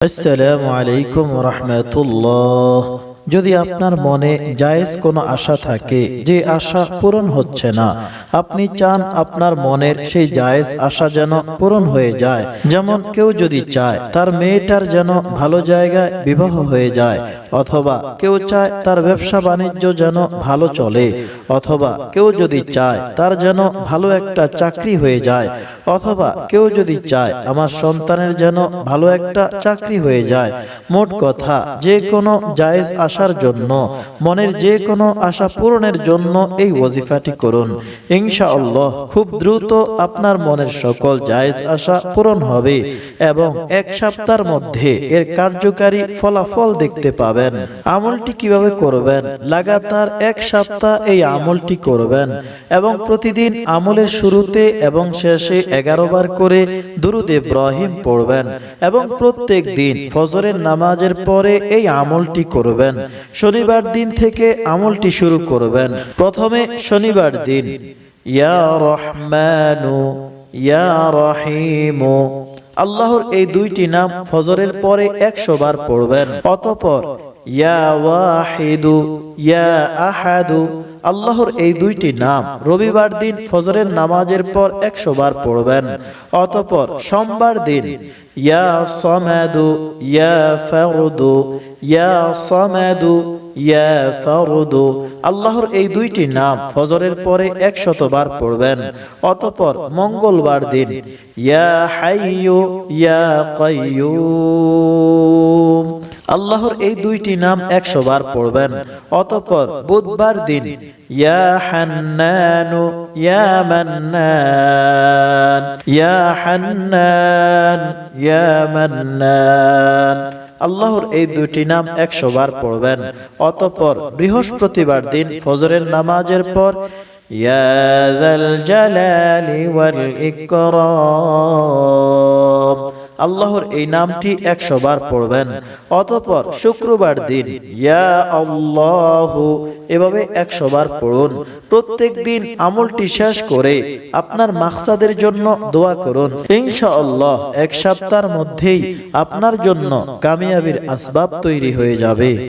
আসসালামু আলাইকুম রহমতুল্লাহ। যদি আপনার মনে জায়েজ কোনো আশা থাকে যে আশা পূরণ হচ্ছে না আপনি চান আপনার মনের সেই জায়েজ আশা যেন পূরণ হয়ে যায়। যেমন কেউ যদি চায় তার মেয়েটার যেন ভালো জায়গায় বিবাহ হয়ে যায় অথবা কেউ চায় তার ব্যবসা বাণিজ্য যেন ভালো চলে, অথবা কেউ যদি চায় তার যেন ভালো একটা চাকরি হয়ে যায়, অথবা কেউ যদি চায় আমার সন্তানের যেন ভালো একটা চাকরি হয়ে যায়। মোট কথা, যে কোনো জায়েজ আশার জন্য, মনের যে কোনো আশা পূরণের জন্য এই ওজিফাটি করুন। ইনশাআল্লাহ খুব দ্রুত আপনার মনের সকল জায়েজ আশা পূরণ হবে এবং এক সপ্তাহের মধ্যে এর কার্যকারী ফলাফল দেখতে পাবেন। আমলটি কীভাবে করবেন? লাগাতার এক সপ্তাহ এই আমলটি করবেন এবং প্রতিদিন আমলের শুরুতে এবং শেষে এগারো বার করে দুরুদ ইব্রাহিম পড়বেন এবং প্রত্যেক দিন ফজরের নামাজের পরে এই আমলটি করবেন। শনিবার দিন থেকে আমলটি শুরু করবেন। প্রথমে শনিবার দিন, ইয়া রহমানু, ইয়া রহিমু আল্লাহর এই দুইটি নাম ফজরের পরে একশো বার পড়বেন। অতপর ইয়া ওয়াহিদু, ইয়া আহাদু। আল্লাহর এই দুইটি নাম রবিবার দিন ফজরের নামাজের পর একশো বার পড়বেন, অতপর সোমবার দিন ইয়া সমাদু, ইয়া ফারুদু, ইয়া সমাদু, ইয়া ফারুদু। আল্লাহর এই দুইটি নাম ফজরের পরে একশতবার পড়বেন, অতপর মঙ্গলবার দিন ইয়া হাইয়ু, ইয়া কাইয়ুম। আল্লাহর এই দুইটি নাম একশো বার পড়বেন। অতপর বুধবার দিন, ইয়া হান্নানু, ইয়া মান্নান, ইয়া হান্নান, ইয়া মান্নান। আল্লাহর এই দুইটি নাম একশো বার পড়বেন। অতপর বৃহস্পতিবার দিন, ফজরের নামাজের পর, ইয়া জালালি ওয়াল ইকরাম। আল্লাহর এই নামটি একশো বার পড়বেন। অতপর শুক্রবার দিন, ইয়া আল্লাহ, এভাবে একশো বার পড়ুন। প্রত্যেক দিন আমলটি শেষ করে আপনার মাকসাদের জন্য দোয়া করুন। ইনশাআল্লাহ, এক সপ্তাহের মধ্যেই আপনার জন্য কামিয়াবির আসবাব তৈরি হয়ে যাবে।